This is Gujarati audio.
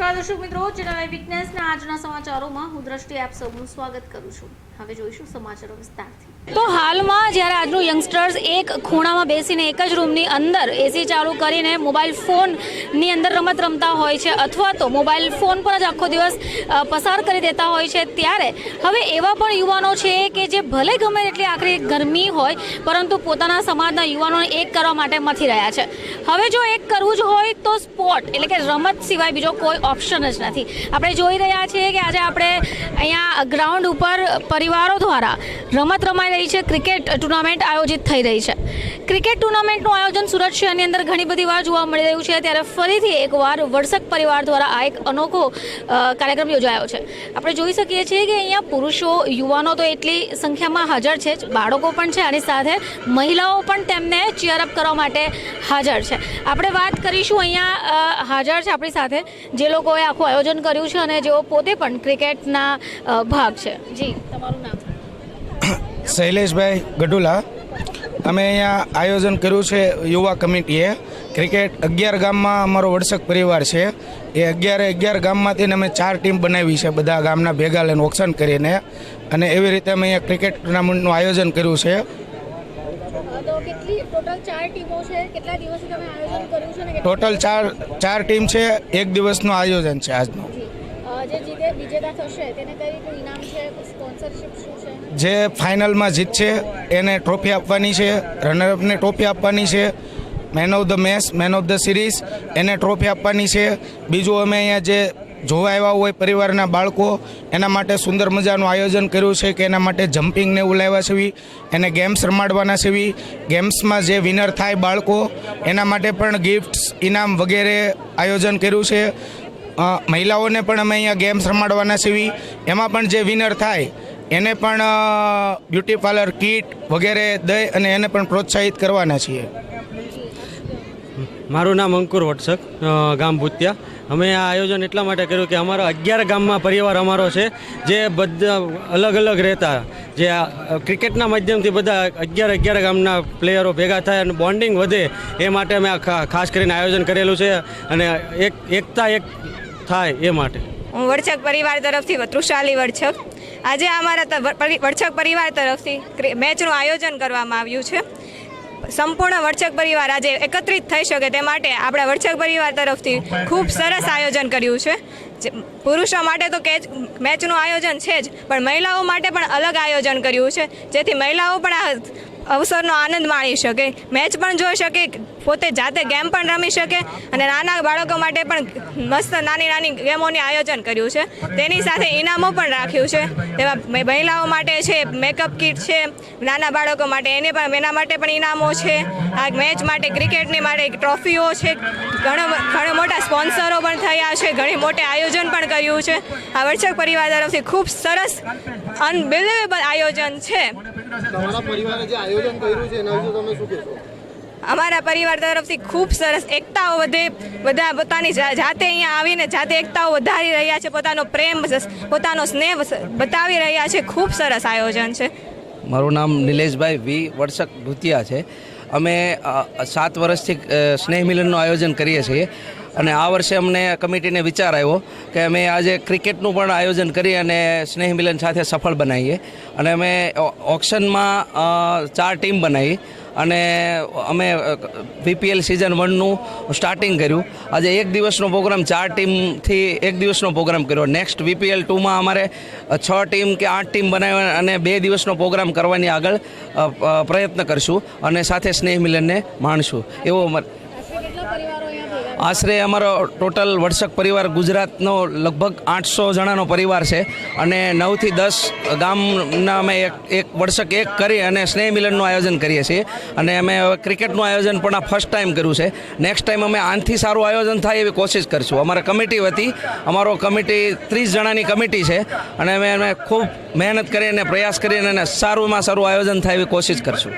નમસ્કાર દર્શક મિત્રો ચેનલ વિટનેસના આજના સમાચારોમાં હું દ્રષ્ટિ આપ સૌનું સ્વાગત કરું છું. હવે જોઈશું સમાચારો વિસ્તારથી. તો હાલમાં જ્યારે આજનું યંગસ્ટર્સ એક ખૂણામાં બેસીને એક જ રૂમની અંદર એસી ચાલુ કરીને મોબાઈલ ફોનની અંદર રમત રમતા હોય છે અથવા તો મોબાઈલ ફોન પર જ આખો દિવસ પસાર કરી દેતા હોય છે ત્યારે હવે એવા પણ યુવાનો છે કે જે ભલે ગમે એટલી આખરી ગરમી હોય, પરંતુ પોતાના સમાજના યુવાનોને એક કરવા માટે મથી રહ્યા છે. હવે જો એક કરવું જ હોય તો સ્પોર્ટ એટલે કે રમત સિવાય બીજો કોઈ ઓપ્શન જ નથી. આપણે જોઈ રહ્યા છીએ કે આજે આપણે અહીંયા ગ્રાઉન્ડ ઉપર પરિવારો દ્વારા રમત રમાઈ રહી છે. ક્રિકેટ ટુર્નામેન્ટ આયોજિત થઈ રહી છે. ક્રિકેટ ટુર્નામેન્ટનું આયોજન સુરત શહેરની અંદર ઘણી બધી વાર જોવા મળી રહ્યું છે. ત્યારે ફરીથી એકવાર વડસક પરિવાર દ્વારા આ એક અનોખો કાર્યક્રમ યોજાયો છે. આપણે જોઈ શકીએ છીએ કે અહીંયા પુરુષો, યુવાનો તો એટલી સંખ્યામાં હાજર છે જ. બાળકો પણ છે અને સાથે મહિલાઓ પણ તેમને ચીયરઅપ કરવા માટે હાજર છે. આપણે વાત કરીશું અહીંયા હાજર છે આપણી સાથે જે લોકોએ આખું આયોજન કર્યું છે અને જેઓ પોતે પણ ક્રિકેટના ભાગ છે. જી, તમારું નામ? શૈલેષભાઈ ગઢુલા. અમે અહીંયા આયોજન કર્યું છે યુવા કમિટીએ. ક્રિકેટ અગિયાર ગામમાં અમારો વડસક પરિવાર છે. એ અગિયારે અગિયાર ગામમાંથી અમે ચાર ટીમ બનાવી છે. બધા ગામના ભેગા લઈને ઓક્શન કરીને. અને એવી રીતે અમે અહીંયા ક્રિકેટ ટુર્નામેન્ટનું આયોજન કર્યું છે. તો કેટલી ટોટલ ચાર ટીમો છે? કેટલા દિવસથી તમે આયોજન કર્યું છે ને ટોટલ ચાર ચાર ટીમ છે એક દિવસનું આયોજન છે આજનું. જે. જીતે વિજેતા થશે તેને કઈ કોઈ ઇનામ છે? સ્પોન્સરશિપ શું છે? જે ફાઇનલમાં જીતશે એને ટ્રોફી આપવાની છે રનરઅપને ટ્રોફી આપવાની છે man of the match man of the series એને ટ્રોફી આપવાની છે. બીજું અમે અહીંયા જે જોવા આવ્યા હોય પરિવારના બાળકો, એના માટે સુંદર મજાનું આયોજન કર્યું છે કે એના માટે જમ્પિંગ ને એવું લાવ્યા છે એને ગેમ્સ રમાડવાના છે ગેમ્સમાં જે વિનર થાય બાળકો, એના માટે પણ ગિફ્ટ્સ, ઇનામ વગેરે આયોજન કર્યું છે. મહિલાઓને પણ અમે અહીંયા ગેમ્સ રમાડવાના છે એમાં પણ જે વિનર થાય, એને પણ બ્યુટી પાર્લર કીટ વગેરે દઈ અને એને પણ પ્રોત્સાહિત કરવાના છીએ. મારું નામ અંકુર વટસક ગામ ભૂતિયા. અમે આ આયોજન એટલા માટે કર્યું કે અમારા અગિયાર ગામમાં પરિવાર અમારો છે, જે બધા, અલગ અલગ રહેતા. જે ક્રિકેટના માધ્યમથી બધા અગિયાર અગિયાર ગામના પ્લેયરો ભેગા થાય અને બોન્ડિંગ વધે એ માટે અમે ખાસ કરીને આયોજન કરેલું છે અને એક, એકતા એક થાય એ માટે. હું વડછક પરિવાર તરફથી તૃષાલી વડછક. આજે અમારા વડછક પરિવાર તરફથી મેચનું આયોજન કરવામાં આવ્યું છે. સંપૂર્ણ વર્ચક પરિવાર આજે એકત્રિત થઈ શકે તે માટે આપણા વર્ચક પરિવાર તરફથી ખૂબ સરસ આયોજન કર્યું છે. પુરુષો માટે તો કે મેચનું આયોજન છે જ, પણ મહિલાઓ માટે પણ અલગ આયોજન કર્યું છે. જેથી મહિલાઓ પણ આ અવસરનો આનંદ માણી શકે. મેચ પણ જોઈ શકે, પોતે જાતે ગેમ પણ રમી શકે અને નાના બાળકો માટે પણ મસ્ત નાની નાની ગેમોની આયોજન કર્યું છે. તેની સાથે ઇનામો પણ રાખ્યું છે. મ- મહિલાઓ માટે છે મેકઅપ કિટ છે, નાના બાળકો માટે એને પણ, એના માટે પણ ઇનામો છે. આ મેચ માટે ક્રિકેટની માટે ટ્રોફીઓ છે. ઘણો ઘણા મોટા સ્પોન્સરો પણ થયા છે. ઘણી મોટે આયોજન પણ કર્યું છે. આ વર્ષક પરિવાર તરફથી ખૂબ સરસ અનબિલિવેબલ આયોજન છે. આયોજન કર્યું છે એના વિશે તમે શું કહેશો? અમારા પરિવાર તરફથી ખૂબ સરસ એકતાઓ વધે બધા પોતાની જાતે અહીંયા આવીને જાતે એકતાઓ વધારી રહ્યા છે પોતાનો પ્રેમ પોતાનો સ્નેહ બતાવી રહ્યા છે. ખૂબ સરસ આયોજન છે. મારું નામ નિલેશભાઈ વી વર્ષક ભૂતિયા છે. અમે સાત વર્ષથી સ્નેહ મિલનનું આયોજન કરીએ છીએ. અને આ વર્ષે અમને કમિટીને વિચાર આવ્યો કે અમે આજે ક્રિકેટનું પણ આયોજન કરી અને સ્નેહ મિલન સાથે સફળ બનાવીએ. અને અમે ઓક્શનમાં ચાર ટીમ બનાવી અને અમે વીપીએલ સિઝન વનનું સ્ટાર્ટિંગ કર્યું. આજે એક દિવસનો પ્રોગ્રામ ચાર ટીમથી એક દિવસનો પ્રોગ્રામ કર્યો. નેક્સ્ટ વીપીએલ ટુમાં અમારે છ ટીમ કે આઠ ટીમ બનાવી અને બે દિવસનો પ્રોગ્રામ કરવાની આગળ પ્રયત્ન કરશું અને સાથે સ્નેહ મિલનને માણશું. એવો અમારે આશરે અમારો ટોટલ વડસક પરિવાર ગુજરાતનો લગભગ આઠસો જણાનો પરિવાર છે અને નવથી દસ ગામના અમે એક એક વડસક એક કરી અને સ્નેહ મિલનનું આયોજન કરીએ છીએ. અને અમે ક્રિકેટનું આયોજન પણ આ ફર્સ્ટ ટાઈમ કર્યું છે. નેક્સ્ટ ટાઈમ અમે આનથી સારું આયોજન થાય એવી કોશિશ કરીશું. અમારા કમિટી વતી, અમારો કમિટી ત્રીસ જણાની કમિટી છે. અને અમે અમે ખૂબ મહેનત કરીને પ્રયાસ કરીને અને સારુંમાં સારું આયોજન થાય એવી કોશિશ કરશું.